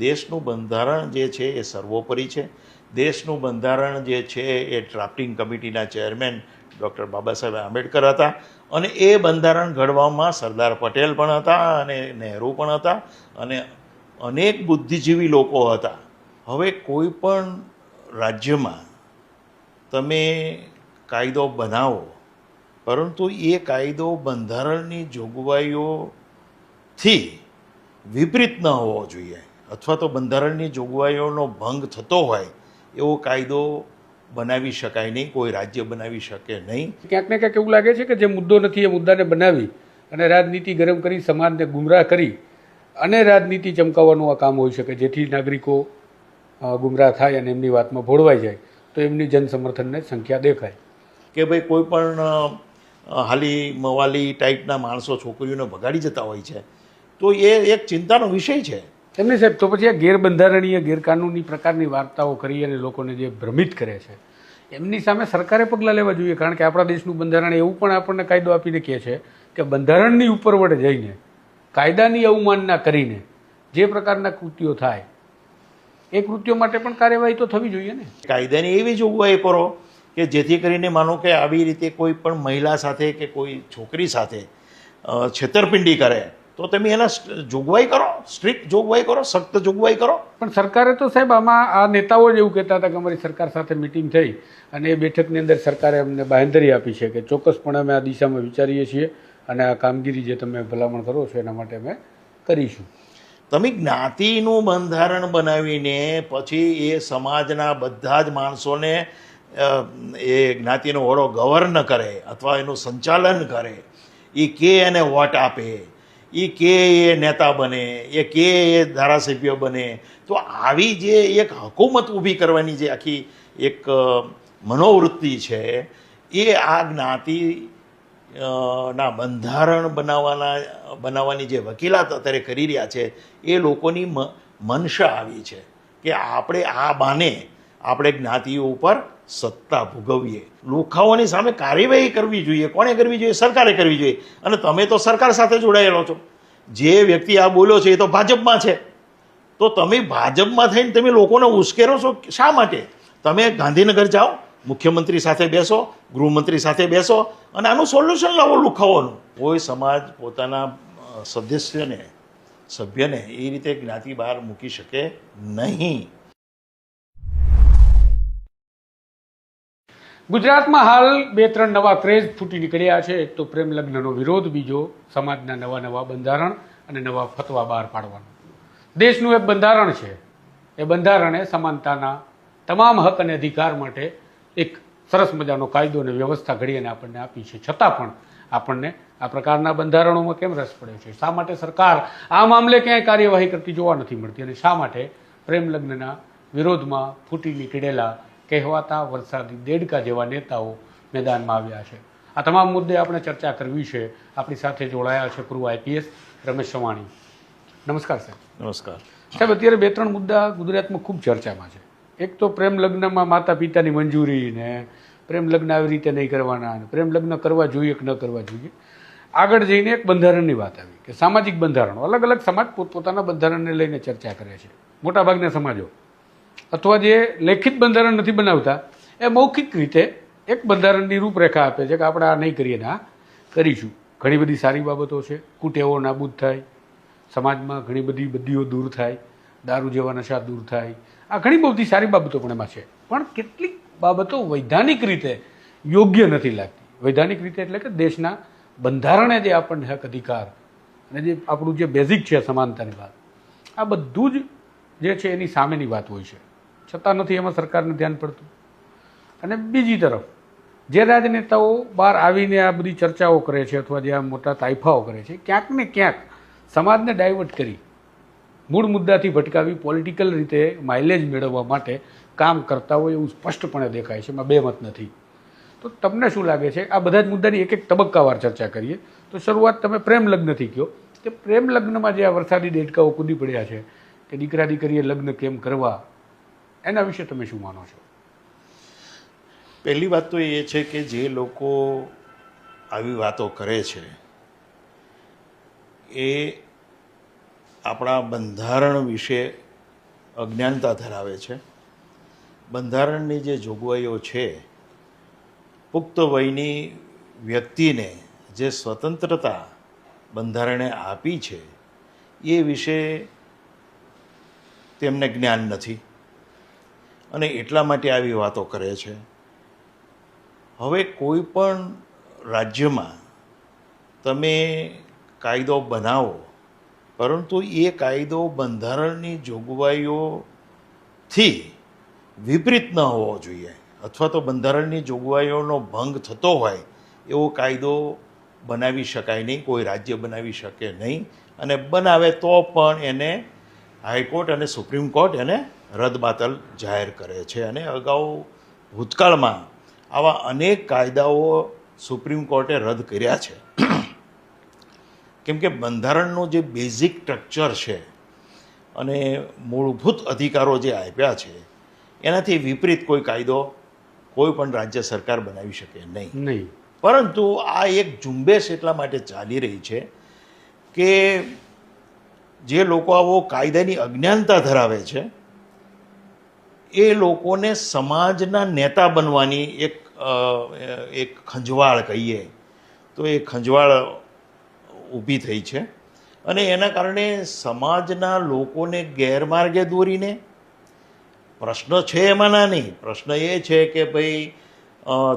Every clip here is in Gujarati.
દેશનું બંધારણ જે છે એ સર્વોપરી છે. દેશનું બંધારણ જે છે એ ડ્રાફ્ટિંગ કમિટીના ચેરમેન ડૉક્ટર બાબા સાહેબ આંબેડકર હતા અને એ બંધારણ ઘડવામાં સરદાર પટેલ પણ હતા અને નહેરુ પણ હતા અને અનેક બુદ્ધિજીવી લોકો હતા. હવે કોઈ પણ રાજ્યમાં તમે કાયદો બનાવો, પરંતુ એ કાયદો બંધારણની જોગવાઈઓથી વિપરીત ન હોવો જોઈએ. અથવા તો બંધારણની જોગવાઈઓનો ભંગ થતો હોય એવો કાયદો બનાવી શકાય નહીં કોઈ રાજ્ય બનાવી શકે નહીં. ક્યાંક ને ક્યાંક એવું લાગે છે કે જે મુદ્દો નથી એ મુદ્દાને બનાવી અને રાજનીતિ ગરમ કરી સમાજને ગુમરાહ કરી અને રાજનીતિ ચમકાવવાનું આ કામ હોઈ શકે જેથી નાગરિકો ગુમરાહ થાય અને એમની વાતમાં ભોળવાઈ જાય તો એમની જનસમર્થનને સંખ્યા દેખાય. કે ભાઈ કોઈ પણ હાલી મવાલી ટાઈપના માણસો છોકરીઓને ભગાડી જતા હોય છે તો એ એક ચિંતાનો વિષય છે. એમની સાહેબ, તો પછી આ ગેરબંધારણીય, ગેરકાનૂની પ્રકારની વાર્તાઓ કરી અને લોકોને જે ભ્રમિત કરે છે, એમની સામે સરકારે પગલાં લેવા જોઈએ. કારણ કે આપણા દેશનું બંધારણ એવું પણ આપણને કાયદો આપીને કહે છે કે બંધારણની ઉપર વડે જઈને, કાયદાની અવમાનના કરીને જે પ્રકારના કૃત્યો થાય, એ કૃત્યો માટે પણ કાર્યવાહી તો થવી જોઈએ ને. કાયદાની એવી જોગવાઈ કરો કે જેથી કરીને માનો કે આવી રીતે કોઈ પણ મહિલા સાથે કે કોઈ છોકરી સાથે છેતરપિંડી કરે તો તમે એના જોગવાઈ કરો સ્ટ્રિક્ટ જોગવાઈ કરો સખ્ત જોગવાઈ કરો. પણ સરકારે તો સાહેબ આમાં આ નેતાઓ જ એવું કહેતા હતા કે અમારી સરકાર સાથે મિટિંગ થઈ અને એ બેઠકની અંદર સરકારે અમને બાંધરી આપી છે કે ચોક્કસપણે અમે આ દિશામાં વિચારીએ છીએ અને આ કામગીરી જે તમે ભલામણ કરો છો એના માટે અમે કરીશું. તમે જ્ઞાતિનું બંધારણ બનાવીને પછી એ સમાજના બધા જ માણસોને એ જ્ઞાતિનો ઓળો ગવર્ન કરે અથવા એનું સંચાલન કરે એ કે એને વોટ આપે એ કે એ નેતા બને, એ કે એ ધારાસભ્ય બને. તો આવી જે એક હકુમત ઊભી કરવાની જે આખી એક મનોવૃત્તિ છે, એ આ જ્ઞાતિ ના બંધારણ બનાવવાના, બનાવવાની જે વકીલાત અત્યારે કરી રહ્યા છે, એ લોકોની મ, મનસા આવી છે કે આપણે આ બાને, આપણે જ્ઞાતિઓ ઉપર સત્તા ભોગવીએ. લુખાઓની સામે કાર્યવાહી કરવી જોઈએ. કોણે કરવી જોઈએ? સરકારે કરવી જોઈએ. અને તમે તો સરકાર સાથે જોડાયેલો છો. જે વ્યક્તિ આ બોલ્યો છે એ તો ભાજપમાં છે. તો તમે ભાજપમાં થઈને તમે લોકોને ઉશ્કેરો છો શા માટે? તમે ગાંધીનગર જાઓ, મુખ્યમંત્રી સાથે બેસો, ગૃહમંત્રી સાથે બેસો અને આનું સોલ્યુશન લાવો લુખાવાનું કોઈ સમાજ પોતાના સદસ્યને, સભ્યને એ રીતે જ્ઞાતિ બહાર મૂકી શકે નહીં. ગુજરાતમાં હાલ બે ત્રણ નવા ક્રેઝ ફૂટી નીકળ્યા છે. એક તો પ્રેમ લગ્નનો વિરોધ, બીજો સમાજના નવા નવા બંધારણ અને નવા ફતવા બહાર પાડવાનો. દેશનું એક બંધારણ છે. એ બંધારણે સમાનતાના તમામ હક અને અધિકાર માટે એક સરસ મજાનો કાયદો અને વ્યવસ્થા ઘડી અને આપણને આપી છે. છતાં પણ આપણને આ પ્રકારના બંધારણોમાં કેમ રસ પડ્યો છે? શા માટે સરકાર આ મામલે ક્યાંય કાર્યવાહી કરતી જોવા નથી મળતી? અને શા માટે પ્રેમ લગ્નના વિરોધમાં ફૂટી નીકળેલા કહેવાતા વરસાદી દેડકા જેવા નેતાઓ મેદાનમાં આવ્યા છે. આ તમામ મુદ્દે આપણે ચર્ચા કરવી છે. આપણી સાથે જોડાયા છે પૂર્વ આઈપીએસ રમેશ ચવાણી નમસ્કાર સાહેબ. નમસ્કાર. સાહેબ અત્યારે બે ત્રણ મુદ્દા ગુજરાતમાં ખૂબ ચર્ચામાં છે. એક તો પ્રેમ લગ્નમાં માતા પિતાની મંજૂરી ને પ્રેમ લગ્ન આવી રીતે નહીં કરવાના ને પ્રેમ લગ્ન કરવા જોઈએ કે ન કરવા જોઈએ આગળ જઈને એક બંધારણની વાત આવી કે સામાજિક બંધારણો. અલગ અલગ સમાજ પોતપોતાના બંધારણને લઈને ચર્ચા કરે છે. મોટાભાગના સમાજો અથવા જે લેખિત બંધારણ નથી બનાવતા, એ મૌખિક રીતે એક બંધારણની રૂપરેખા આપે છે કે આપણે આ નહીં કરીએ ને આ કરીશું. ઘણી બધી સારી બાબતો છે. કુટેવો નાબૂદ થાય, સમાજમાં ઘણી બધી બદીઓ દૂર થાય, દારૂ જેવા નશા દૂર થાય. આ ઘણી બધી સારી બાબતો પણ એમાં છે. પણ કેટલીક બાબતો વૈધાનિક રીતે યોગ્ય નથી લાગતી. વૈધાનિક રીતે એટલે કે દેશના બંધારણે જે આપણને હક, અધિકાર અને જે આપણું જે બેઝિક છે સમાનતાની વાત, આ બધું જ જે છે એની સામેની વાત હોય છે. છતાં નથી, એમાં સરકારને ધ્યાન પડતું. અને બીજી તરફ, જે રાજનેતાઓ બહાર આવીને આ બધી ચર્ચાઓ કરે છે અથવા જે આ મોટા તાઇફાઓ કરે છે, ક્યાંક ને ક્યાંક સમાજને ડાયવર્ટ કરી, મૂળ મુદ્દાથી ભટકાવી પોલિટિકલ રીતે માઇલેજ મેળવવા માટે કામ કરતા હોય એવું સ્પષ્ટપણે દેખાય છે, એમાં બે મત નથી. તો તમને શું લાગે છે? આ બધા જ મુદ્દાની એક એક તબક્કાવાર ચર્ચા કરીએ. તો શરૂઆત તમે પ્રેમ લગ્નથી કહો. કે પ્રેમ લગ્નમાં જે આ વરસાદી દેડકાઓ કૂદી પડ્યા છે, કે દીકરા દીકરીએ લગ્ન કેમ કરવા? એના વિશે તમે શું માનો છો? પહેલી વાત તો એ છે કે જે લોકો આવી વાતો કરે છે, એ આપણા બંધારણ વિશે અજ્ઞાનતા ધરાવે છે. બંધારણની જે જોગવાઈઓ છે, પુખ્ત વયની વ્યક્તિને જે સ્વતંત્રતા બંધારણે આપી છે, એ વિશે તેમને જ્ઞાન નથી. અને એટલા માટે આવી વાતો કરે છે. હવે કોઈ પણ રાજ્યમાં તમે કાયદો બનાવો, પરંતુ એ કાયદો બંધારણની જોગવાઈઓથી વિપરીત ન હોવો જોઈએ, અથવા તો બંધારણની જોગવાઈઓનો ભંગ થતો હોય, એવો કાયદો બનાવી શકાય નહીં, કોઈ રાજ્ય બનાવી શકે નહીં, અને બનાવે તો પણ એને હાઈકોર્ટ અને સુપ્રીમ કોર્ટ એને રદબાતલ જાહેર કરે છે અને અગાઉ ભૂતકાળમાં આવા અનેક કાયદાઓ સુપ્રીમ કોર્ટે રદ કર્યા છે. કેમ કે બંધારણનું જે બેઝિક સ્ટ્રક્ચર છે અને મૂળભૂત અધિકારો જે આપ્યા છે એનાથી વિપરીત કોઈ કાયદો કોઈ પણ રાજ્ય સરકાર બનાવી શકે નહીં. નહીં. પરંતુ આ એક ઝુંબેશ એટલા માટે ચાલી રહી છે કે જે લોકો આવો કાયદાની અજ્ઞાનતા ધરાવે છે એ લોકોને સમાજના નેતા બનવાની એક એક ખંજવાળ કહીએ. તો એ ખંજવાળ ઊભી થઈ છે. અને એના કારણે સમાજના લોકોને ગેરમાર્ગે દોરીને, પ્રશ્ન છે એમાં ના નહીં પ્રશ્ન એ છે કે ભાઈ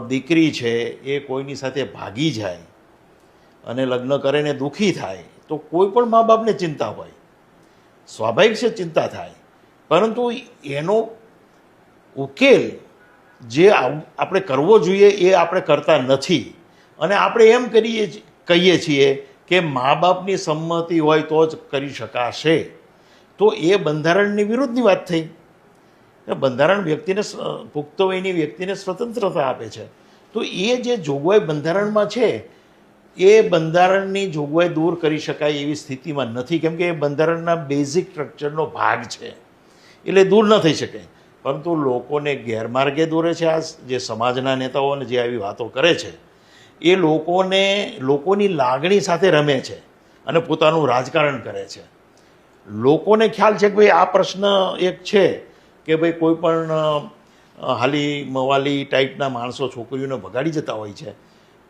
દીકરી છે એ કોઈની સાથે ભાગી જાય અને લગ્ન કરીને દુઃખી થાય, તો કોઈ પણ મા બાપને ચિંતા હોય, સ્વાભાવિક છે ચિંતા થાય. પરંતુ એનો ઉકેલ જે આપણે કરવો જોઈએ એ આપણે કરતા નથી. અને આપણે એમ કરીએ કહીએ છીએ કે મા બાપની સંમતિ હોય તો જ કરી શકાશે. તો એ બંધારણની વિરુદ્ધની વાત થઈ. બંધારણ વ્યક્તિને પુખ્ત વયની વ્યક્તિને સ્વતંત્રતા આપે છે. તો એ જે જોગવાઈ બંધારણમાં છે, એ બંધારણની જોગવાઈ દૂર કરી શકાય એવી સ્થિતિમાં નથી. કેમ કે એ બંધારણના બેઝિક સ્ટ્રક્ચરનો ભાગ છે. એટલે દૂર ન થઈ શકે. પરંતુ લોકોને ગેરમાર્ગે દોરે છે આ જે સમાજના નેતાઓ અને જે આવી વાતો કરે છે, એ લોકોને, લોકોની લાગણી સાથે રમે છે અને પોતાનું રાજકારણ કરે છે. લોકોને ખ્યાલ છે કે ભાઈ આ પ્રશ્ન એક છે કે ભાઈ કોઈ પણ હાલી મવાલી ટાઈપના માણસો છોકરીઓને ભગાડી જતા હોય છે,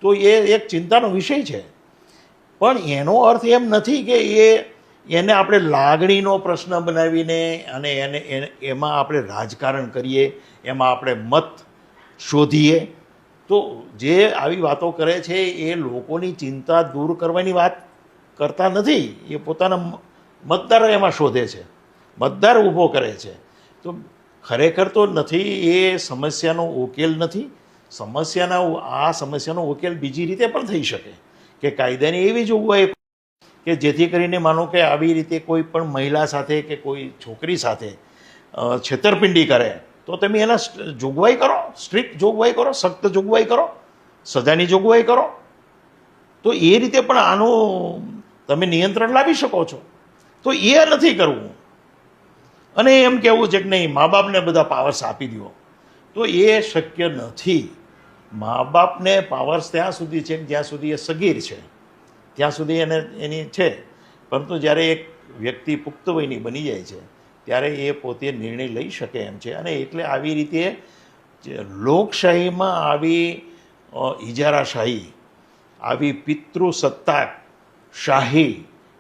તો એ એક ચિંતાનો વિષય છે. પણ એનો અર્થ એમ નથી કે એ એને આપણે લાગણીનો પ્રશ્ન બનાવીને અને એને એમાં આપણે રાજકારણ કરીએ, એમાં આપણે મત શોધીએ. તો જે આવી વાતો કરે છે એ લોકોની ચિંતા દૂર કરવાની વાત કરતા નથી, એ પોતાના મતદાર એમાં શોધે છે, મતદાર ઊભો કરે છે. તો ખરેખર તો નથી એ સમસ્યાનો ઉકેલ નથી, સમસ્યાના આ સમસ્યાનો ઉકેલ બીજી રીતે પણ થઈ શકે કે કાયદાની એવી જોગવાઈ કે જેથી કરીને માનો કે આવી રીતે કોઈ પણ મહિલા સાથે કે કોઈ છોકરી સાથે છેતરપિંડી કરે, તો તમે એના જોગવાઈ કરો સ્ટ્રિક્ટ જોગવાઈ કરો, સખ્ત જોગવાઈ કરો, સજાની જોગવાઈ કરો. તો એ રીતે પણ આનું તમે નિયંત્રણ લાવી શકો છો. તો એ નથી કરવું. અને એમ કહેવું છે કે નહીં, મા બાપને બધા પાવર્સ આપી દો. તો એ શક્ય નથી. મા બાપને પાવર્સ ત્યાં સુધી છે જ્યાં સુધી એ સગીર છે. ત્યાં સુધી એને એની છે. પરંતુ જ્યારે એક વ્યક્તિ પુખ્ત વયની બની જાય છે, ત્યારે એ પોતે નિર્ણય લઈ શકે એમ છે. અને એટલે આવી રીતે લોકશાહીમાં આવી ઇજારાશાહી આવી પિતૃસત્તાક શાહી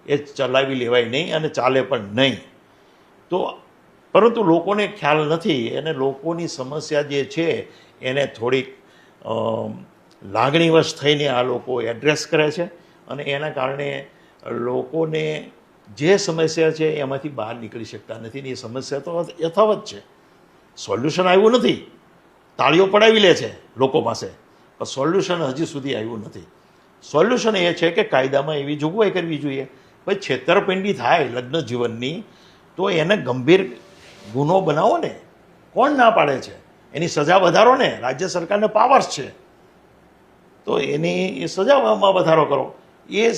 એ ચલાવી લેવાય નહીં અને ચાલે પણ નહીં. તો પરંતુ લોકોને ખ્યાલ નથી અને લોકોની સમસ્યા જે છે એને થોડીક લાગણીવશ થઈને આ લોકો એડ્રેસ કરે છે. અને એના કારણે લોકોને જે સમસ્યા છે એમાંથી બહાર નીકળી શકતા નથી ને એ સમસ્યા તો યથાવત છે. સોલ્યુશન આવ્યું નથી. તાળીઓ પડાવી લે છે લોકો પાસે. પણ સોલ્યુશન હજી સુધી આવ્યું નથી. સોલ્યુશન એ છે કે કાયદામાં એવી જોગવાઈ કરવી જોઈએ. ભાઈ, છેતરપિંડી થાય લગ્ન જીવનની, તો એને ગંભીર ગુનો બનાવો ને. કોણ ના પાડે છે? એની સજા વધારો ને. રાજ્ય સરકારને પાવર્સ છે. તો એની સજામાં વધારો કરો. એ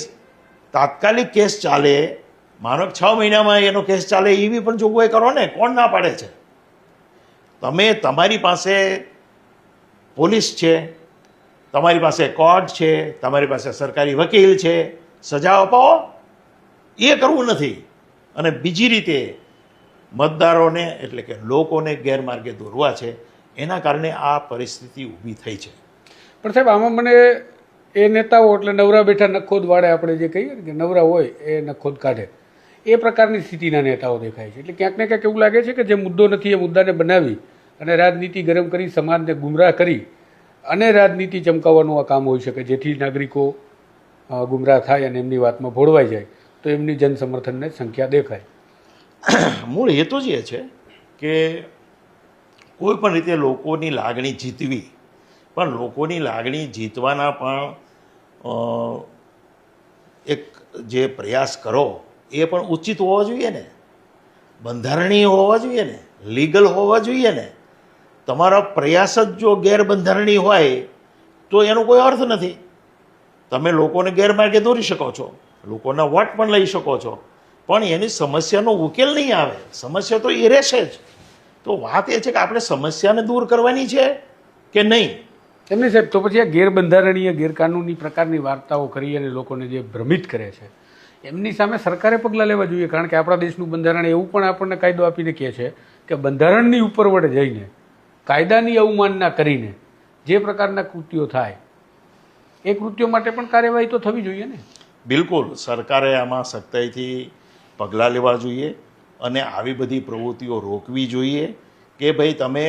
તાત્કાલિક કેસ ચાલે માનો છ મહિનામાં એનો કેસ ચાલે એવી પણ જોગવાઈ કરો ને, કોણ ના પાડે છે? તમે તમારી પાસે પોલીસ છે, તમારી પાસે કોર્ટ છે, તમારી પાસે સરકારી વકીલ છે, સજા અપાવો, એ કરવું નથી. અને બીજી રીતે મતદારોને, એટલે કે લોકોને ગેરમાર્ગે દોરવા છે, એના કારણે આ પરિસ્થિતિ ઊભી થઈ છે. પણ સાહેબ, આમાં મને એ નેતાઓ એટલે નવરા બેઠા નખોદ વાળે આપણે જે કહીએ ને કે નવરા હોય એ નખોદ કાઢે. એ પ્રકારની સ્થિતિના નેતાઓ દેખાય છે. એટલે ક્યાંક ને ક્યાંક એવું લાગે છે કે જે મુદ્દો નથી એ મુદ્દાને બનાવી અને રાજનીતિ ગરમ કરી, સમાજને ગુમરાહ કરી અને રાજનીતિ ચમકાવવાનું આ કામ હોઈ શકે. જેથી નાગરિકો ગુમરાહ થાય અને એમની વાતમાં ભોળવાઈ જાય. તો એમની જન સમર્થનને સંખ્યા દેખાય. મૂળ હેતુ જ એ છે કે કોઈ પણ રીતે લોકોની લાગણી જીતવી. પણ લોકોની લાગણી જીતવાના પણ એક જે પ્રયાસ કરો, એ પણ ઉચિત હોવા જોઈએ ને? બંધારણીય હોવા જોઈએ ને? લીગલ હોવા જોઈએ ને? તમારા પ્રયાસ જ જો ગેરબંધારણીય હોય, તો એનો કોઈ અર્થ નથી. તમે લોકોને ગેરમાર્ગે દોરી શકો છો, લોકોના વોટ પણ લઈ શકો છો, પણ એની સમસ્યાનો ઉકેલ નહીં આવે. સમસ્યા તો એ રહેશે જ. તો વાત એ છે કે આપણે સમસ્યાને દૂર કરવાની છે કે નહીં? એમની સાહેબ, તો પછી આ ગેરબંધારણીય, ગેરકાનૂની પ્રકારની વાર્તાઓ કરી અને લોકોને જે ભ્રમિત કરે છે, એમની સામે સરકારે પગલાં લેવા જોઈએ. કારણ કે આપણા દેશનું બંધારણ એવું પણ આપણને કાયદો આપીને કહે છે કે બંધારણની ઉપર વડે જઈને, કાયદાની અવમાનના કરીને જે પ્રકારના કૃત્યો થાય, એ કૃત્યો માટે પણ કાર્યવાહી તો થવી જોઈએ ને? બિલકુલ. સરકારે આમાં સખ્તાઈથી પગલાં લેવા જોઈએ અને આવી બધી પ્રવૃત્તિઓ રોકવી જોઈએ કે ભાઈ તમે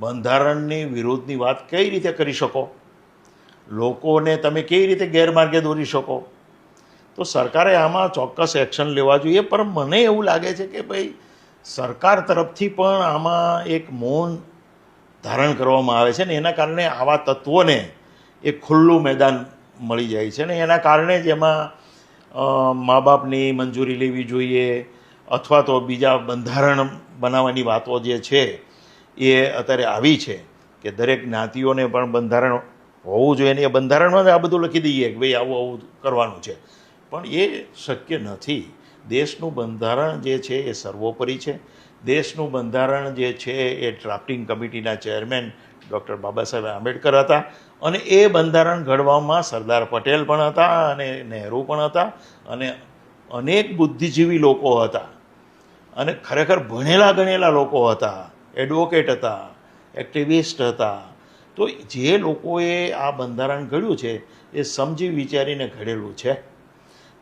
બંધારણની વિરોધની વાત કઈ રીતે કરી શકો? લોકોને તમે કેવી રીતે ગેરમાર્ગે દોરી શકો? તો સરકારે આમાં ચોક્કસ એક્શન લેવા જોઈએ, પણ મને એવું લાગે છે કે ભાઈ, સરકાર તરફથી પણ આમાં એક મૌન ધારણ કરવામાં આવે છે ને, એના કારણે આવા તત્વોને એ ખુલ્લું મેદાન મળી જાય છે ને, એના કારણે જ એમાં મા બાપની મંજૂરી લેવી જોઈએ, અથવા તો બીજા બંધારણ બનાવવાની વાતો જે છે એ અત્યારે આવી છે કે દરેક જ્ઞાતિઓને પણ બંધારણ હોવું જોઈએ ને એ બંધારણમાં જ આ બધું લખી દઈએ કે ભાઈ આવું આવું કરવાનું છે. પણ એ શક્ય નથી. દેશનું બંધારણ જે છે એ સર્વોપરી છે. દેશનું બંધારણ જે છે એ ડ્રાફ્ટિંગ કમિટીના ચેરમેન ડૉક્ટર બાબા સાહેબ આંબેડકર હતા અને એ બંધારણ ઘડવામાં સરદાર પટેલ પણ હતા અને નહેરુ પણ હતા અને અનેક બુદ્ધિજીવી લોકો હતા અને ખરેખર ભણેલા ગણેલા લોકો હતા. એડવોકેટ હતા, એક્ટિવિસ્ટ હતા. તો જે લોકોએ આ બંધારણ ઘડ્યું છે, એ સમજી વિચારીને ઘડેલું છે.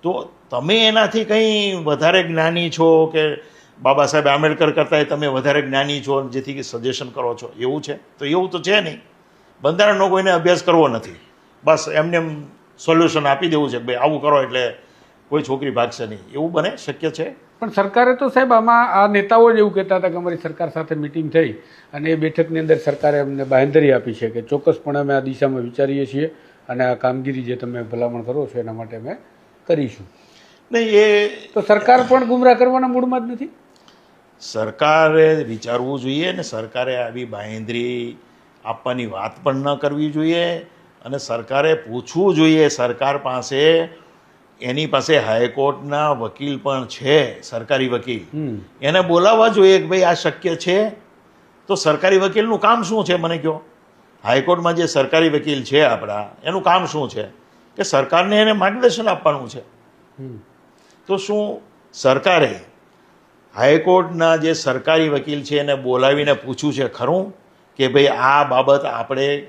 તો તમે એનાથી કંઈ વધારે જ્ઞાની છો કે બાબા સાહેબ આંબેડકર કરતાં તમે વધારે જ્ઞાની છો જેથી કે સજેશન કરો છો? એવું છે? તો એવું તો છે નહીં. બંધારણનો કોઈને અભ્યાસ કરવો નથી. બસ એમને એમ સોલ્યુશન આપી દેવું છે કે ભાઈ આવું કરો એટલે કોઈ છોકરી ભાગશે નહીં. એવું બને? શક્ય છે? પણ સરકારે તો સાહેબ આમાં આ નેતાઓ જ એવું કહેતા હતા કે અમારી સરકાર સાથે મિટિંગ થઈ અને એ બેઠકની અંદર સરકારે અમને બાંહેધરી આપી છે કે ચોક્કસપણે અમે આ દિશામાં વિચારીએ છીએ અને આ કામગીરી જે તમે ભલામણ કરો છો એના માટે અમે કરીશું. નહીં એ તો સરકાર પણ ગુમરાહ કરવાના મૂડમાં જ નથી? સરકારે વિચારવું જોઈએ ને સરકારે આવી બાંહેધરી આપવાની વાત પણ ન કરવી જોઈએ અને સરકારે પૂછવું જોઈએ સરકાર પાસે એની પાસે હાઈકોર્ટના વકીલ પણ છે સરકારી વકીલ. એને બોલાવવા જોઈએ કે ભાઈ આ શક્ય છે? તો સરકારી વકીલનું કામ શું છે મને કહો? હાઈકોર્ટમાં જે સરકારી વકીલ છે આપણા એનું કામ શું છે? કે સરકારને એને માર્ગદર્શન આપવાનું છે. તો શું સરકારે હાઈકોર્ટના જે સરકારી વકીલ છે એને બોલાવીને પૂછ્યું છે ખરું? કે ભાઈ આ બાબત આપણે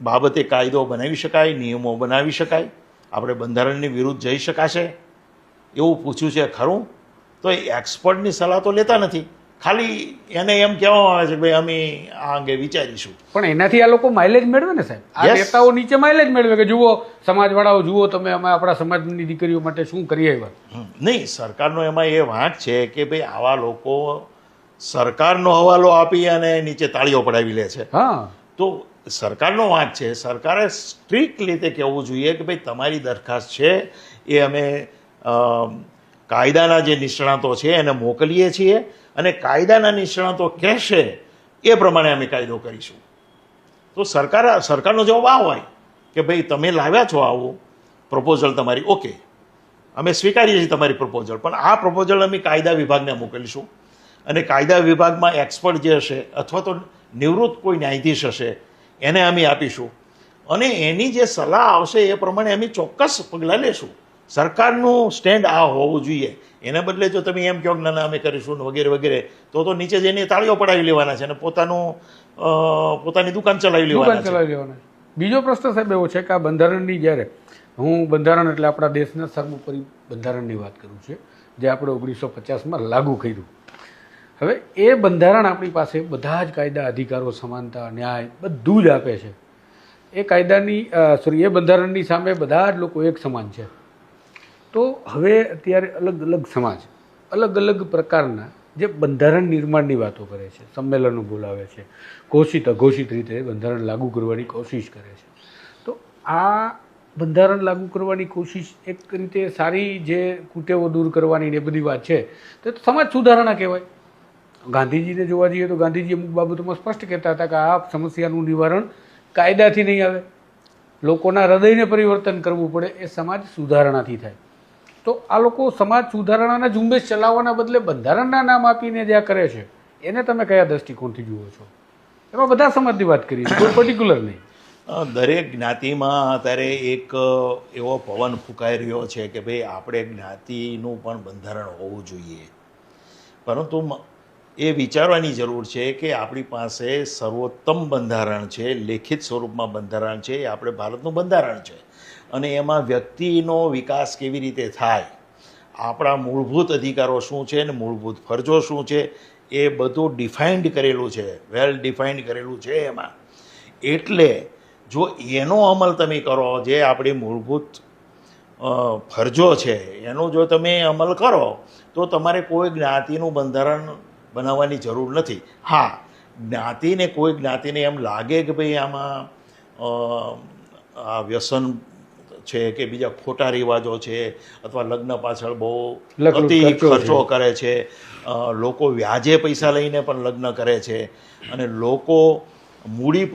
બાબતે કાયદો બનાવી શકાય નિયમો બનાવી શકાય? આપણે બંધારણની વિરુદ્ધ જઈ શકાશે? એવું પૂછ્યું છે ખરું? તો એ એક્સપર્ટની સલાહ તો લેતા નથી. ખાલી એને એમ કહેવામાં આવે છે ભાઈ અમે આ અંગે વિચારીશું. પણ એનાથી આ લોકો માઇલેજ મેળવે ને સાહેબ? આ. નેતાઓ નીચે માઇલેજ મેળવે કે જુઓ સમાજવાળાઓ જુઓ તમે અમે આપણા સમાજની દીકરીઓ માટે શું કરી આવ્યા નહીં સરકારનો એમાં એ વાંક છે કે ભાઈ આવા લોકો સરકારનો હવાલો આપી અને નીચે તાળીઓ પડાવી લે છે. હા. તો સરકારનો વાંક છે. સરકારે સ્ટ્રિક્ટ રીતે કહેવું જોઈએ કે ભાઈ તમારી દરખાસ્ત છે એ અમે કાયદાના જે નિષ્ણાતો છે એને મોકલીએ છીએ અને કાયદાના નિષ્ણાતો કહેશે એ પ્રમાણે અમે કાયદો કરીશું. તો સરકાર, સરકારનો જવાબ આ હોય કે ભાઈ તમે લાવ્યા છો આવું પ્રપોઝલ તમારી ઓકે. અમે સ્વીકારીએ છીએ તમારી પ્રપોઝલ પણ આ પ્રપોઝલ અમે કાયદા વિભાગને મોકલીશું. અને કાયદા વિભાગમાં એક્સપર્ટ જે હશે અથવા તો નિવૃત્ત કોઈ ન્યાયાધીશ હશે એને અમે આપીશું. અને એની જે સલાહ આવશે એ પ્રમાણે અમે ચોક્કસ પગલાં લેશું. સરકારનું સ્ટેન્ડ આ હોવું જોઈએ. એના બદલે જો તમે એમ કહો ના અમે કરીશું વગેરે વગેરે તો તો નીચે જઈને તાળીઓ પડાવી લેવાના છે અને પોતાનું પોતાની દુકાન ચલાવી લેવાના ચલાવી લેવાના બીજો પ્રશ્ન સાહેબ એવો છે કે આ બંધારણની જ્યારે હું બંધારણ એટલે આપણા દેશના સર્વોપરી બંધારણની વાત કરું છું જે આપણે ઓગણીસો પચાસમાં લાગુ કર્યું. હવે એ બંધારણ આપણી પાસે બધા જ કાયદા, અધિકારો, સમાનતા, ન્યાય બધું જ આપે છે. એ કાયદાની સોરી એ બંધારણની સામે બધા જ લોકો એક સમાન છે. તો હવે અત્યારે અલગ અલગ સમાજ, અલગ અલગ પ્રકારના જે બંધારણ નિર્માણની વાતો કરે છે, સંમેલનો બોલાવે છે, ઘોષિત, અઘોષિત રીતે બંધારણ લાગુ કરવાની કોશિશ કરે છે. તો આ બંધારણ લાગુ કરવાની કોશિશ એક રીતે સારી જે કુટેવો દૂર કરવાની ને બધી વાત છે તો સમાજ સુધારણા કહેવાય. ગાંધીજીને જોવા જઈએ તો ગાંધીજી અમુક બાબતોમાં સ્પષ્ટ કહેતા હતા કે આ સમસ્યાનું નિવારણ કાયદાથી નહીં આવે. લોકોના હૃદયને પરિવર્તન કરવું પડે એ સમાજ સુધારણાથી થાય. તો આ લોકો સમાજ સુધારણાના ઝુંબેશ ચલાવવાના બદલે બંધારણના નામ આપીને જે આ કરે છે એને તમે કયા દ્રષ્ટિકોણથી જુઓ છો? એમાં બધા સમાજની વાત છીએ, કોઈ પર્ટિક્યુલર નહીં. દરેક જ્ઞાતિમાં અત્યારે એક એવો પવન ફૂંકાઈ રહ્યો છે કે ભાઈ આપણે જ્ઞાતિનું પણ બંધારણ હોવું જોઈએ. પરંતુ એ વિચારવાની જરૂર છે કે આપણી પાસે સર્વોત્તમ બંધારણ છે, લેખિત સ્વરૂપમાં બંધારણ છે, એ આપણે ભારતનું બંધારણ છે. અને એમાં વ્યક્તિનો વિકાસ કેવી રીતે થાય, આપણા મૂળભૂત અધિકારો શું છે અને મૂળભૂત ફરજો શું છે, એ બધું ડિફાઇન્ડ કરેલું છે, વેલ ડિફાઇન્ડ કરેલું છે એમાં. એટલે જો એનો અમલ તમે કરો, જે આપણી મૂળભૂત ફરજો છે, એનો જો તમે અમલ કરો, તો તમારે કોઈ જ્ઞાતિનું બંધારણ બનાવવાની જરૂર નથી. હા જ્ઞાતિને કોઈ જ્ઞાતિને એમ લાગે કે ભાઈ આમાં આ વ્યસન છે કે બીજા ખોટા રિવાજો છે અથવા લગ્ન પાછળ બહુ અતિ ખર્ચો કરે છે. લોકો વ્યાજે પૈસા લઈને પણ લગ્ન કરે છે અને લોકો મૂડી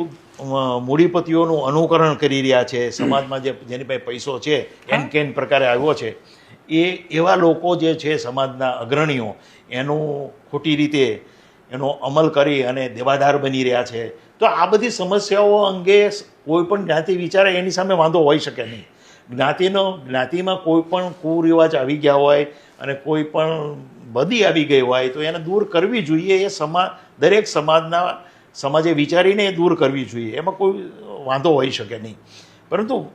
મૂડીપતિઓનું અનુકરણ કરી રહ્યા છે. સમાજમાં જે જેની પાસે પૈસો છે એન કેન પ્રકારે આવ્યો છે. એ એવા લોકો જે છે સમાજના અગ્રણીઓ, એનું ખોટી રીતે એનો અમલ કરી અને દેવાદાર બની રહ્યા છે. તો આ બધી સમસ્યાઓ અંગે કોઈ પણ જ્ઞાતિ વિચારે એની સામે વાંધો હોઈ શકે નહીં. જ્ઞાતિનો, જ્ઞાતિમાં કોઈ પણ કુરિવાજ આવી ગયા હોય અને કોઈ પણ બદી આવી ગઈ હોય તો એને દૂર કરવી જોઈએ. એ સમા, દરેક સમાજના, સમાજે વિચારીને એ દૂર કરવી જોઈએ. એમાં કોઈ વાંધો હોઈ શકે નહીં. પરંતુ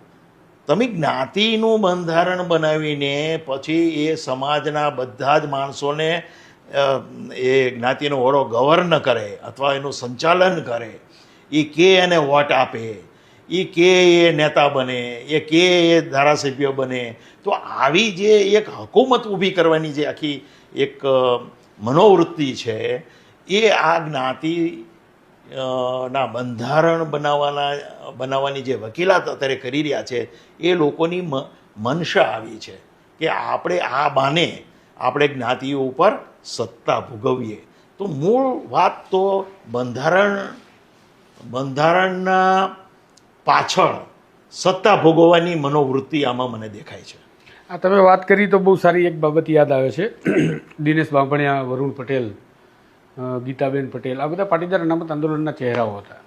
તમે જ્ઞાતિનું બંધારણ બનાવીને પછી એ સમાજના બધા જ માણસોને એ જ્ઞાતિનો વડો ગવર્ન કરે અથવા એનું સંચાલન કરે, એ કે એને વોટ આપે, એ કે એ નેતા બને, એ કે એ ધારાસભ્ય બને, તો આવી જે એક હકુમત ઊભી કરવાની જે આખી એક મનોવૃત્તિ છે, એ આ જ્ઞાતિ ના, બંધારણ બનાવવાના, બનાવવાની જે વકીલાત અત્યારે કરી રહ્યા છે, એ લોકોની મ- મનસા આવી છે કે આપણે આ બાને આપણે જ્ઞાતિઓ ઉપર સત્તા ભોગવીએ. તો મૂળ વાત તો બંધારણ, બંધારણના પાછળ સત્તા ભોગવવાની મનોવૃત્તિ આમાં મને દેખાય છે. આ તમે વાત કરી તો બહુ સારી એક બાબત યાદ આવે છે. દિનેશ બાંભણિયા, વરુણ પટેલ ગીતાબેન પટેલ. આ બધા પાટીદાર અનામત આંદોલનના ચહેરાઓ હતા.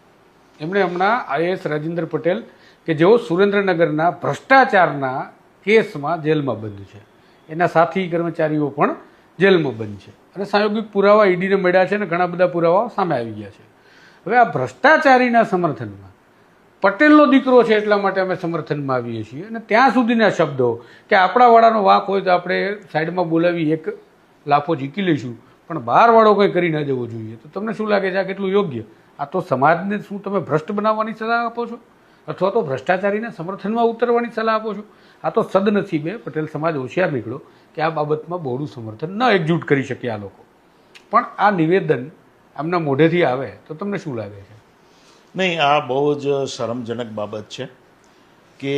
એમણે હમણાં આઈએસ રાજેન્દ્ર પટેલ કે જેઓ સુરેન્દ્રનગરના ભ્રષ્ટાચારના કેસમાં જેલમાં બંધ છે. એના સાથી કર્મચારીઓ પણ જેલમાં બંધ છે. અને સાયોગિક પુરાવા ઈડીને મળ્યા છે અને ઘણા બધા પુરાવાઓ સામે આવી ગયા છે. હવે આ ભ્રષ્ટાચારીના સમર્થનમાં, પટેલનો દીકરો છે એટલા માટે અમે સમર્થનમાં આવીએ છીએ. અને ત્યાં સુધીના શબ્દો કે આપણા વાળાનો વાંક હોય તો આપણે સાઈડમાં બોલાવી એક લાફો ઝીકી લઈશું. પણ બહારવાળો કંઈ કરી ન જવો જોઈએ. તો તમને શું લાગે છે આ કેટલું યોગ્ય? આ તો સમાજને શું તમે ભ્રષ્ટ બનાવવાની સલાહ આપો છો? અથવા તો ભ્રષ્ટાચારીના સમર્થનમાં ઉતરવાની સલાહ આપો છો? આ તો સદનસીબે પટેલ સમાજ હોશિયાર નીકળ્યો કે આ બાબતમાં બહોળું સમર્થન ન એકજૂટ કરી શકે આ લોકો. પણ આ નિવેદન આમના મોઢેથી આવે તો તમને શું લાગે છે? નહીં, આ બહુ જ શરમજનક બાબત છે કે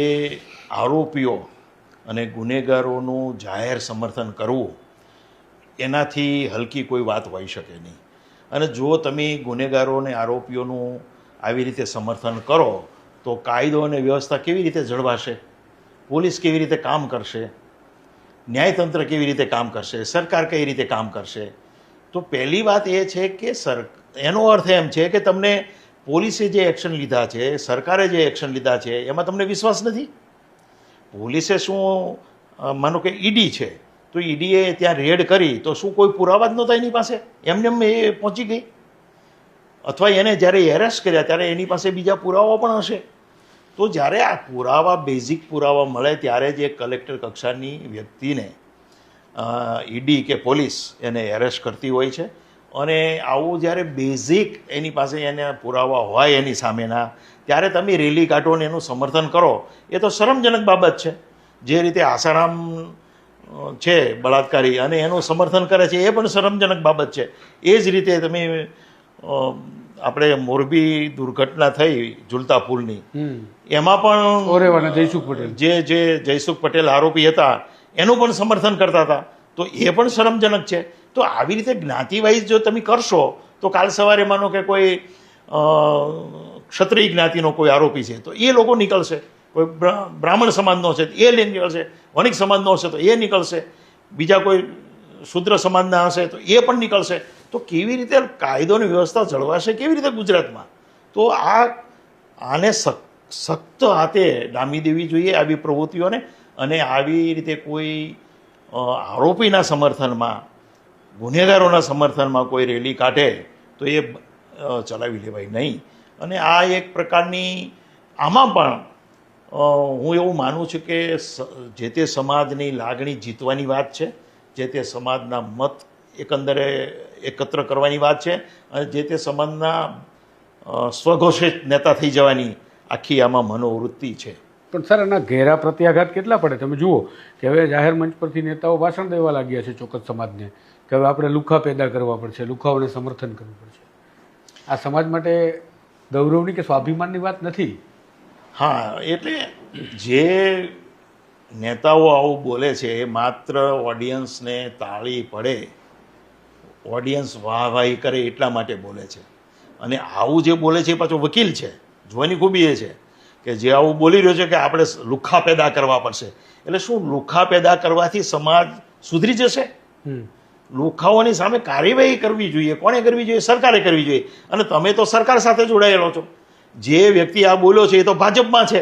આરોપીઓ અને ગુનેગારોનું જાહેર સમર્થન કરવું એનાથી હલકી કોઈ વાત હોઈ શકે નહીં. અને જો તમે ગુનેગારો અને આરોપીઓનું આવી રીતે સમર્થન કરો, તો કાયદો અને વ્યવસ્થા કેવી રીતે જળવાશે? પોલીસ કેવી રીતે કામ કરશે? ન્યાયતંત્ર કેવી રીતે કામ કરશે? સરકાર કઈ રીતે કામ કરશે? તો પહેલી વાત એ છે કે સર, એનો અર્થ એમ છે કે તમને પોલીસે જે એક્શન લીધા છે, સરકારે જે એક્શન લીધા છે, એમાં તમને વિશ્વાસ નથી? પોલીસે શું માનો કે ઈડી છે તો ઈડીએ ત્યાં રેડ કરી તો શું કોઈ પુરાવા જ નહોતા એની પાસે? એમને એમ એ પહોંચી ગઈ. અથવા એને જ્યારે એરેસ્ટ કર્યા, ત્યારે એની પાસે બીજા પુરાવા પણ હશે. તો જ્યારે આ પુરાવા બેઝિક પુરાવા મળે, ત્યારે જ એક કલેક્ટર કક્ષાની વ્યક્તિને ઈડી કે પોલીસ એને એરેસ્ટ કરતી હોય છે. અને આવું જ્યારે બેઝિક એની પાસે એને પુરાવા હોય એની સામેના, ત્યારે તમે રેલી કાઢો ને એનું સમર્થન કરો. એ તો શરમજનક બાબત છે. જે રીતે આસારામ છે બળાત્કારી અને એનું સમર્થન કરે છે એ પણ શરમજનક બાબત છે. એ જ રીતે તમે આપણે મોરબી દુર્ઘટના થઈ ઝુલતા પુલની. એમાં પણ જયસુખ પટેલ. જે જે જયસુખ પટેલ આરોપી હતા એનું પણ સમર્થન કરતા હતા. તો એ પણ શરમજનક છે. તો આવી રીતે જ્ઞાતિવાઇઝ જો તમે કરશો તો કાલ સવારે માનો કે કોઈ ક્ષત્રિય જ્ઞાતિનો કોઈ આરોપી છે તો એ લોકો નીકળશે. કોઈ બ્રાહ્મણ સમાજનો તો એ નીકળશે વણિક સમાજનો હશે તો એ નીકળશે. બીજા કોઈ શુદ્ર સમાજના હશે તો એ પણ નીકળશે. તો કેવી રીતે કાયદોની વ્યવસ્થા જળવાશે? કેવી રીતે ગુજરાતમાં? તો આ, આને સખ્ત હાથે ડામી દેવી જોઈએ આવી પ્રવૃત્તિઓને અને આવી રીતે કોઈ આરોપીના સમર્થનમાં, ગુનેગારોના સમર્થનમાં કોઈ રેલી કાઢે તો એ ચલાવી લેવાય નહીં. અને આ એક પ્રકારની, આમાં પણ હું એવું માનું છું કે જે તે સમાજની લાગણી જીતવાની વાત છે, જે તે સમાજના મત એકંદરે એકત્ર કરવાની વાત છે, અને જે તે સમાજના સ્વઘોષિત નેતા થઈ જવાની આખી આમાં મનોવૃત્તિ છે. પણ સર એના ઘેરા પ્રત્યાઘાત કેટલા પડે? તમે જુઓ કે હવે જાહેર મંચ પરથી નેતાઓ ભાષણ દેવા લાગ્યા છે ચોક્કસ સમાજને કે હવે આપણે લુખા પેદા કરવા પડશે, લુખાઓને સમર્થન કરવું પડશે. આ સમાજ માટે ગૌરવની કે સ્વાભિમાનની વાત નથી. હા એટલે જે નેતાઓ આવું બોલે છે એ માત્ર ઓડિયન્સને તાળી પડે. ઓડિયન્સ વાહવાહી કરે એટલા માટે બોલે છે. અને આવું જે બોલે છે એ પાછો વકીલ છે. જોવાની ખૂબી એ છે કે જે આવું બોલી રહ્યો છે કે આપણે લુખ્ખા પેદા કરવા પડશે. એટલે શું લુખ્ખા પેદા કરવાથી સમાજ સુધરી જશે? લુખાઓની સામે કાર્યવાહી કરવી જોઈએ. કોણે કરવી જોઈએ? સરકારે કરવી જોઈએ. અને તમે તો સરકાર સાથે જોડાયેલો છો. જે વ્યક્તિ આ બોલ્યો છે એ તો ભાજપમાં છે.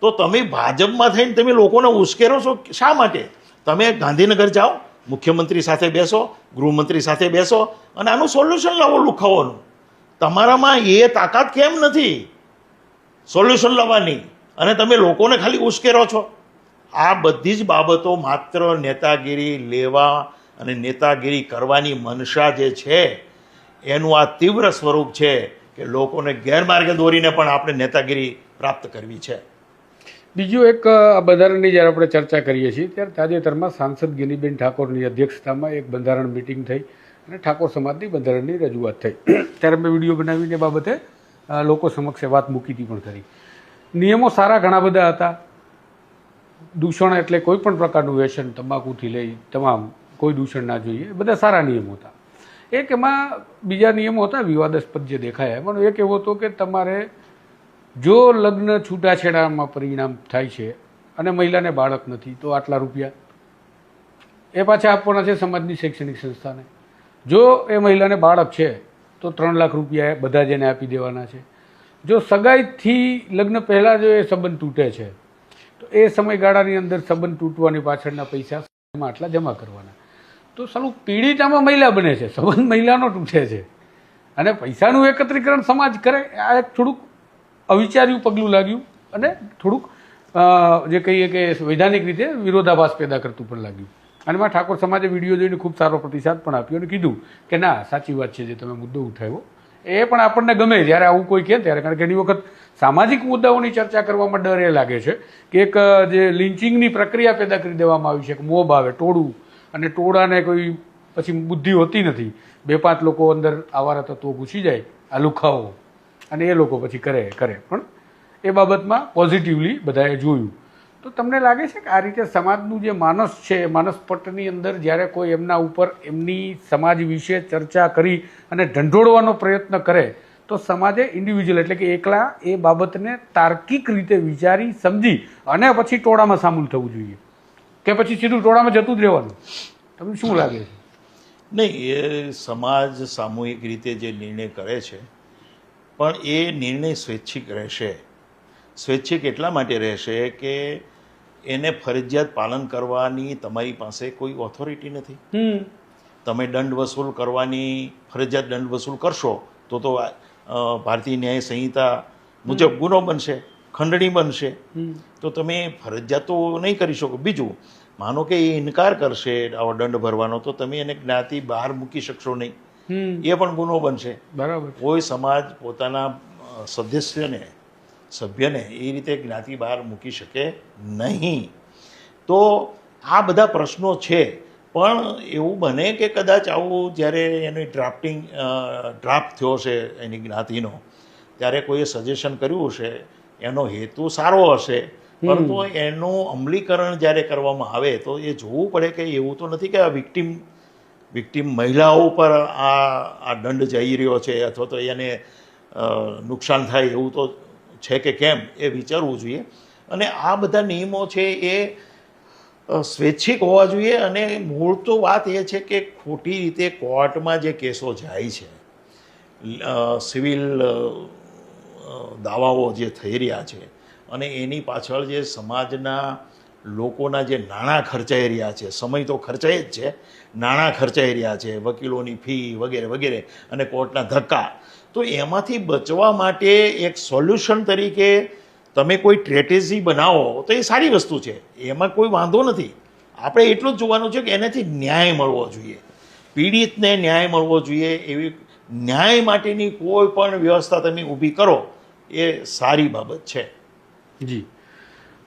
તો તમે ભાજપમાં થઈને તમે લોકોને ઉશ્કેરો છો શા માટે? તમે ગાંધીનગર જાઓ, મુખ્યમંત્રી સાથે બેસો, ગૃહમંત્રી સાથે બેસો અને આનું સોલ્યુશન લાવો લુખાઓનું. તમારામાં એ તાકાત કેમ નથી? સોલ્યુશન લાવવાની. અને તમે લોકોને ખાલી ઉશ્કેરો છો. આ બધી જ બાબતો માત્ર નેતાગીરી લેવા અને નેતાગીરી કરવાની મનસા જે છે, એનું આ તીવ્ર સ્વરૂપ છે. કે લોકોને ગેરમાર્ગે દોરીને પણ આપણે નેતાગીરી પ્રાપ્ત કરવી છે. બીજું એક આ બંધારણની જ્યારે આપણે ચર્ચા કરીએ છીએ, ત્યારે તાજેતરમાં સાંસદ ગિનીબેન ઠાકોરની અધ્યક્ષતામાં એક બંધારણ મિટિંગ થઈ અને ઠાકોર સમાજની બંધારણની રજૂઆત થઈ. ત્યારે મેં વીડિયો બનાવીને બાબતે લોકો સમક્ષ વાત મૂકી હતી પણ કરી નિયમો સારા ઘણા બધા હતા. દૂષણ એટલે કોઈ પણ પ્રકારનું વ્યસન, તમાકુથી લઈ તમામ, કોઈ દૂષણ ના જોઈએ બધા સારા નિયમો હતા. એક એમાં બીજા નિયમો હતા, વિવાદાસ્પદ જે દેખાયા. પણ એક એવો હતો કે તમારે જો લગ્ન છૂટાછેડામાં પરિણામ થાય છે અને મહિલાને બાળક નથી, તો આટલા રૂપિયા. એ પાછા આપવાના છે સમાજની શૈક્ષણિક સંસ્થાને. જો એ મહિલાને બાળક છે, તો ત્રણ લાખ રૂપિયા બધા જેને આપી દેવાના છે. જો સગાઈથી લગ્ન પહેલાં જો એ સંબંધ તૂટે છે, તો એ સમયગાળાની અંદર સંબંધ તૂટવાની પાછળના પૈસા આટલા જમા કરવાના. તો સાલું પીડિતામાં મહિલા બને છે, સંબંધ મહિલાનો તૂટે છે. અને પૈસાનું એકત્રીકરણ સમાજ કરે, આ એક થોડુંક અવિચાર્યું પગલું લાગ્યું અને થોડુંક જે કહીએ કે વૈધાનિક રીતે વિરોધાભાસ પેદા કરતું પણ લાગ્યું. અને માં ઠાકોર સમાજે વીડિયો જોઈને ખૂબ સારો પ્રતિસાદ પણ આપ્યો અને કીધું કે ના, સાચી વાત છે જે તમે મુદ્દો ઉઠાવ્યો. એ પણ આપણને ગમે, જ્યારે આવું કોઈ કહે ત્યારે, કારણ કે ઘણી વખત સામાજિક મુદ્દાઓની ચર્ચા કરવામાં ડર એ લાગે છે કે એક જે લિન્ચિંગની પ્રક્રિયા પેદા કરી દેવામાં આવી છે કે મોબ આવે, ટોળું અને ટોળાને કોઈ પછી બુદ્ધિ હોતી નથી. બે પાંચ લોકો અંદર આવારા તત્વો ઘૂસી જાય, આ લુખાઓ. અને એ લોકો પછી કરે કરે. પણ એ બાબતમાં પોઝિટિવલી બધાએ જોયું. તો તમને લાગે છે કે આ રીતે સમાજનું જે માનસ છે એ માનસપટની અંદર જ્યારે કોઈ એમના ઉપર એમની સમાજ વિશે ચર્ચા કરી અને ઢંઢોળવાનો પ્રયત્ન કરે, તો સમાજે ઇન્ડિવિજ્યુઅલ એટલે કે એકલા એ બાબતને તાર્કિક રીતે વિચારી, સમજી અને પછી ટોળામાં સામેલ થવું જોઈએ. કે પછી સીધું ટોળામાં જતું જ રહેવાનું. તમને શું લાગે છે? નહીં એ સમાજ સામૂહિક રીતે જે નિર્ણય કરે છે પણ એ નિર્ણય સ્વૈચ્છિક રહેશે. સ્વૈચ્છિક એટલા માટે રહેશે કે એને ફરજિયાત પાલન કરવાની તમારી પાસે કોઈ ઓથોરિટી નથી. તમે દંડ વસૂલ કરવાની ફરજિયાત દંડ વસૂલ કરશો તો તો ભારતીય ન્યાય સંહિતા મુજબ ગુનો બનશે. ખંડણી બનશે. તો તમે ફરજિયાત તો નહીં કરી શકો. બીજું માનો કે એ ઇનકાર કરશે આવો દંડ ભરવાનો તો તમે એને જ્ઞાતિ બહાર મૂકી શકશો નહીં. એ પણ ગુનો બનશે. બરાબર. કોઈ સમાજ પોતાના સદસ્યને સભ્યને એ રીતે જ્ઞાતિ બહાર મૂકી શકે નહીં. તો આ બધા પ્રશ્નો છે. પણ એવું બને કે કદાચ આવું જ્યારે એની ડ્રાફ્ટિંગ ડ્રાફ્ટ થયો છે એની જ્ઞાતિનો ત્યારે કોઈએ સજેશન કર્યું હશે એનો હેતુ સારો હશે. પરંતુ એનું અમલીકરણ જ્યારે કરવામાં આવે તો એ જોવું પડે કે એવું તો નથી કે આ વિક્ટિમ વિક્ટિમ મહિલાઓ પર આ આ દંડ જઈ રહ્યો છે અથવા તો એને નુકસાન થાય એવું તો છે કે કેમ એ વિચારવું જોઈએ. અને આ બધા નિયમો છે એ સ્વૈચ્છિક હોવા જોઈએ અને મૂળ તો વાત એ છે કે ખોટી રીતે કોર્ટમાં જે કેસો જાય છે સિવિલ દાવાઓ જે થઈ રહ્યા છે અને એની પાછળ જે સમાજના લોકોના જે નાણાં ખર્ચાઈ રહ્યા છે, સમય તો ખર્ચાય જ છે, નાણાં ખર્ચાઈ રહ્યા છે, વકીલોની ફી વગેરે વગેરે અને કોર્ટના ધક્કા. તો એમાંથી બચવા માટે એક સોલ્યુશન તરીકે તમે કોઈ સ્ટ્રેટેજી બનાવો તો એ સારી વસ્તુ છે. એમાં કોઈ વાંધો નથી. આપણે એટલું જ જોવાનું છે કે એનાથી ન્યાય મળવો જોઈએ. પીડિતને ન્યાય મળવો જોઈએ એવી ન્યાય માટેની કોઈ પણ વ્યવસ્થા તમે ઊભી કરો, એ સારી બાબત છે. જી.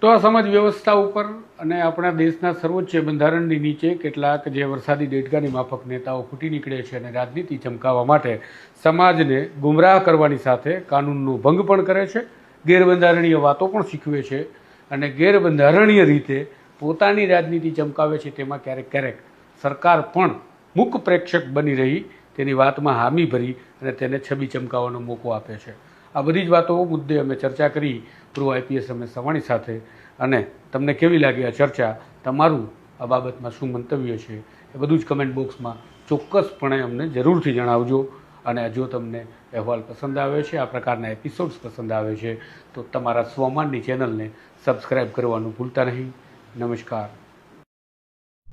તો આ સમાજ વ્યવસ્થા ઉપર અને આપણા દેશના સર્વોચ્ચ બંધારણની નીચે કેટલાક જે વરસાદી દેડકાની માફક નેતાઓ ફૂટી નીકળે છે અને રાજનીતિ ચમકાવવા માટે સમાજને ગુમરાહ કરવાની સાથે કાનૂનનો ભંગ પણ કરે છે, ગેરબંધારણીય વાતો પણ શીખવે છે અને ગેરબંધારણીય રીતે પોતાની રાજનીતિ ચમકાવે છે તેમાં ક્યારેક ક્યારેક સરકાર પણ મૂક પ્રેક્ષક બની રહી તેની વાતમાં હામી ભરી અને તેને છબી ચમકાવવાનો મોકો આપે છે. આ બધી જ વાતો મુદ્દે અમે ચર્ચા કરી પૂર્વ આઈપીએસ રમેશ સવાણી સાથે અને તમને કેવી લાગી આ ચર્ચા? તમારું આ બાબતમાં શું મંતવ્ય છે? એ બધું જ કમેન્ટ બોક્સમાં ચોક્કસપણે અમને જરૂરથી જણાવજો અને જો તમને અહેવાલ પસંદ આવે છે, આ પ્રકારના એપિસોડ્સ પસંદ આવે છે, તો તમારા સ્વમાનની ચેનલને સબસ્ક્રાઈબ કરવાનું ભૂલતા નહીં. નમસ્કાર.